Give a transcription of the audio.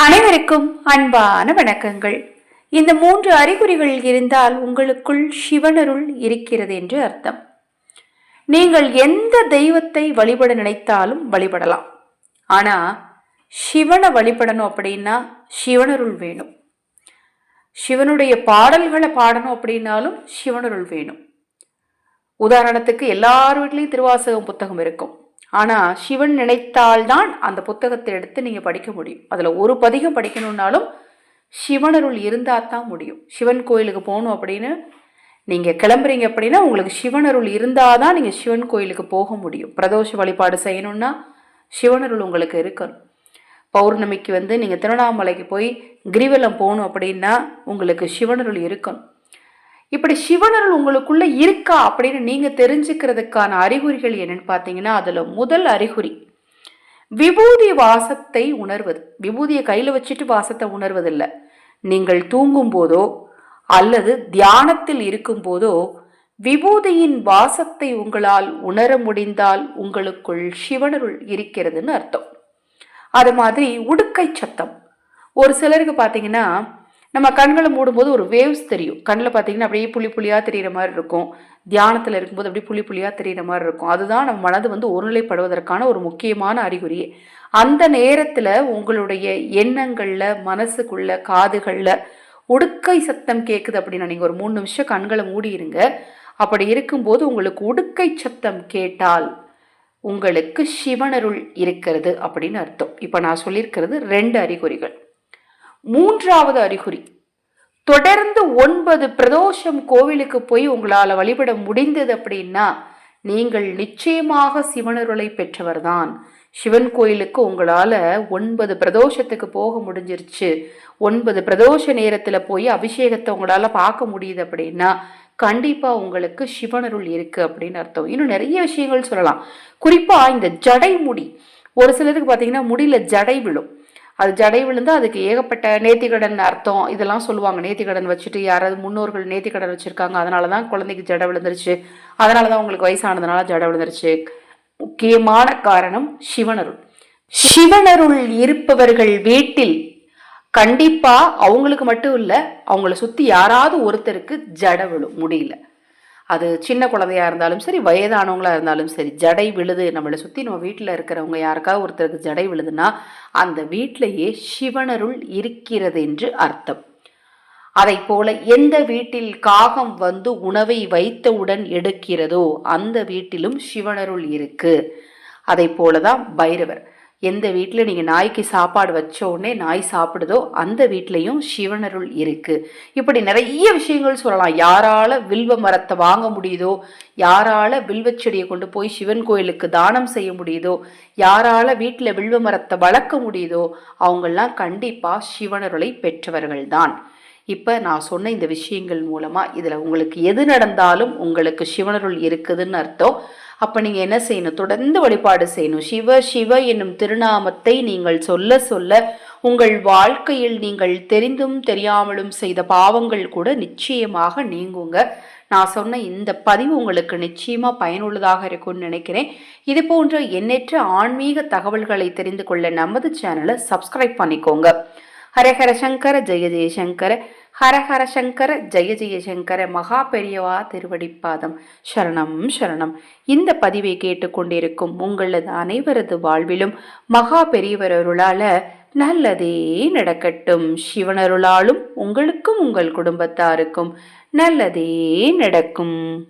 அனைவருக்கும் அன்பான வணக்கங்கள். இந்த மூன்று அறிகுறிகள் இருந்தால் உங்களுக்குள் சிவனருள் இருக்கிறது என்று அர்த்தம். நீங்கள் எந்த தெய்வத்தை வழிபட நினைத்தாலும் வழிபடலாம். ஆனா சிவனை வழிபடணும் அப்படின்னா சிவனருள் வேணும். சிவனுடைய பாடல்களை பாடணும் அப்படின்னாலும் சிவனருள் வேணும். உதாரணத்துக்கு எல்லார் வீட்லேயும் திருவாசகம் புத்தகம் இருக்கும். ஆனால் சிவன் நினைத்தால்தான் அந்த புத்தகத்தை எடுத்து நீங்கள் படிக்க முடியும். அதில் ஒரு பதிகம் படிக்கணுன்னாலும் சிவனருள் இருந்தால் தான் முடியும். சிவன் கோயிலுக்கு போகணும் அப்படின்னு நீங்கள் கிளம்புறீங்க அப்படின்னா உங்களுக்கு சிவனருள் இருந்தால் தான் நீங்கள் சிவன் கோயிலுக்கு போக முடியும். பிரதோஷ வழிபாடு செய்யணும்னா சிவனருள் உங்களுக்கு இருக்கணும். பௌர்ணமிக்கு வந்து நீங்கள் திருவண்ணாமலைக்கு போய் கிரிவலம் போகணும் அப்படின்னா உங்களுக்கு சிவனருள் இருக்கணும். இப்படி சிவனருள் உங்களுக்குள்ள இருக்கா அப்படின்னு நீங்க தெரிஞ்சுக்கிறதுக்கான அறிகுறிகள் என்னன்னு பார்த்தீங்கன்னா அதுல முதல் அறிகுறி விபூதி வாசத்தை உணர்வது. விபூதியை கையில வச்சுட்டு வாசத்தை உணர்வதில்லை. நீங்கள் தூங்கும் போதோ அல்லது தியானத்தில் இருக்கும் போதோ விபூதியின் வாசத்தை உங்களால் உணர முடிந்தால் உங்களுக்குள் சிவனருள் இருக்கிறதுன்னு அர்த்தம். அது மாதிரி உடுக்கை சத்தம். ஒரு சிலருக்கு பார்த்தீங்கன்னா நம்ம கண்களை மூடும்போது ஒரு வேவ்ஸ் தெரியும். கண்ணில் பார்த்தீங்கன்னா அப்படியே புள்ளி புள்ளியாக தெரிகிற மாதிரி இருக்கும். தியானத்தில் இருக்கும்போது அப்படியே புள்ளி புள்ளியாக தெரிகிற மாதிரி இருக்கும். அதுதான் நம்ம மனது வந்து ஒருநிலைப்படுவதற்கான ஒரு முக்கியமான அறிகுறி. அந்த நேரத்தில் உங்களுடைய எண்ணங்களில் மனசுக்குள்ள காதுகளில் உடுக்கை சத்தம் கேட்குது அப்படின்னா நீங்கள் ஒரு மூணு நிமிஷம் கண்களை மூடிடுங்க அப்படி இருக்கும்போது உங்களுக்கு உடுக்கை சத்தம் கேட்டால் உங்களுக்கு சிவனருள் இருக்கிறது அப்படின்னு அர்த்தம். இப்போ நான் சொல்லியிருக்கிறது ரெண்டு அறிகுறிகள். மூன்றாவது அறிகுறி. தொடர்ந்து ஒன்பது பிரதோஷம் கோவிலுக்கு போய் உங்களால் வழிபட முடிந்தது அப்படின்னா நீங்கள் நிச்சயமாக சிவனருளை பெற்றவர்தான். சிவன் கோயிலுக்கு உங்களால் ஒன்பது பிரதோஷத்துக்கு போக முடிஞ்சிருச்சு. ஒன்பது பிரதோஷ நேரத்தில் போய் அபிஷேகத்தை உங்களால் பார்க்க முடியுது அப்படின்னா கண்டிப்பாக உங்களுக்கு சிவனருள் இருக்குது அப்படின்னு அர்த்தம். இன்னும் நிறைய விஷயங்கள் சொல்லலாம். குறிப்பாக இந்த ஜடை முடி ஒரு சிலருக்கு பார்த்தீங்கன்னா முடியில் ஜடை விழும். அது ஜடை விழுந்து அதுக்கு ஏகப்பட்ட நேத்திக்கடன் அர்த்தம் இதெல்லாம் சொல்லுவாங்க. நேத்திக்கடன் வச்சுட்டு யாராவது முன்னோர்கள் நேத்திக்கடன் வச்சுருக்காங்க. அதனால தான் குழந்தைக்கு ஜடை விழுந்துருச்சு. அதனால தான் உங்களுக்கு வயசானதுனால ஜடை விழுந்துருச்சு. முக்கியமான காரணம் சிவனருள். சிவனருள் இருப்பவர்கள் வீட்டில் கண்டிப்பாக அவங்களுக்கு மட்டும் இல்லை அவங்கள சுற்றி யாராவது ஒருத்தருக்கு ஜட விழும் முடியல. அது சின்ன குழந்தையாக இருந்தாலும் சரி வயதானவங்களா இருந்தாலும் சரி ஜடை விழுது. நம்மளை சுற்றி நம்ம வீட்டில் இருக்கிறவங்க யாருக்காவது ஒருத்தருக்கு ஜடை விழுதுன்னா அந்த வீட்டிலேயே சிவனருள் இருக்கிறது என்று அர்த்தம். அதை போல எந்த வீட்டில் காகம் வந்து உணவை வைத்தவுடன் எடுக்கிறதோ அந்த வீட்டிலும் சிவனருள் இருக்கு. அதை போலதான் பைரவர். எந்த வீட்டில் நீங்கள் நாய்க்கு சாப்பாடு வச்ச உடனே நாய் சாப்பிடுதோ அந்த வீட்லேயும் சிவனருள் இருக்குது இப்படி நிறைய விஷயங்கள் சொல்லலாம். யாரால வில்வ மரத்தை வாங்க முடியுதோ யாரால வில்வச்செடியை கொண்டு போய் சிவன் கோயிலுக்கு தானம் செய்ய முடியுதோ யாரால வீட்டில் வில்வ மரத்தை வளர்க்க முடியுதோ அவங்கெல்லாம் கண்டிப்பாக சிவனருளை பெற்றவர்கள் தான் இப்போ நான் சொன்ன இந்த விஷயங்கள் மூலமாக இதில் உங்களுக்கு எது நடந்தாலும் உங்களுக்கு சிவனருள் இருக்குதுன்னு அர்த்தம். அப்போ நீங்கள் என்ன செய்யணும்? தொடர்ந்து வழிபாடு செய்யணும். சிவ சிவ என்னும் திருநாமத்தை நீங்கள் சொல்ல சொல்ல உங்கள் வாழ்க்கையில் நீங்கள் தெரிந்தும் தெரியாமலும் செய்த பாவங்கள் கூட நிச்சயமாக நீங்குங்க. நான் சொன்ன இந்த பதிவு உங்களுக்கு நிச்சயமாக பயனுள்ளதாக இருக்கும்னு நினைக்கிறேன். இது போன்ற எண்ணற்ற ஆன்மீக தகவல்களை தெரிந்து கொள்ள நமது சேனலை சப்ஸ்கிரைப் பண்ணிக்கோங்க. ஹரஹர சங்கர ஜெய ஜெயசங்கர ஹரஹர சங்கர ஜெய ஜெயசங்கர மகா பெரியவா திருவடிப்பாதம். சரணம் சரணம். இந்த பதிவை கேட்டுக்கொண்டிருக்கும் உங்களது அனைவரது வாழ்விலும் மகா பெரியவரருளால நல்லதே நடக்கட்டும். சிவனருளாலும் உங்களுக்கும் உங்கள் குடும்பத்தாருக்கும் நல்லதே நடக்கும்.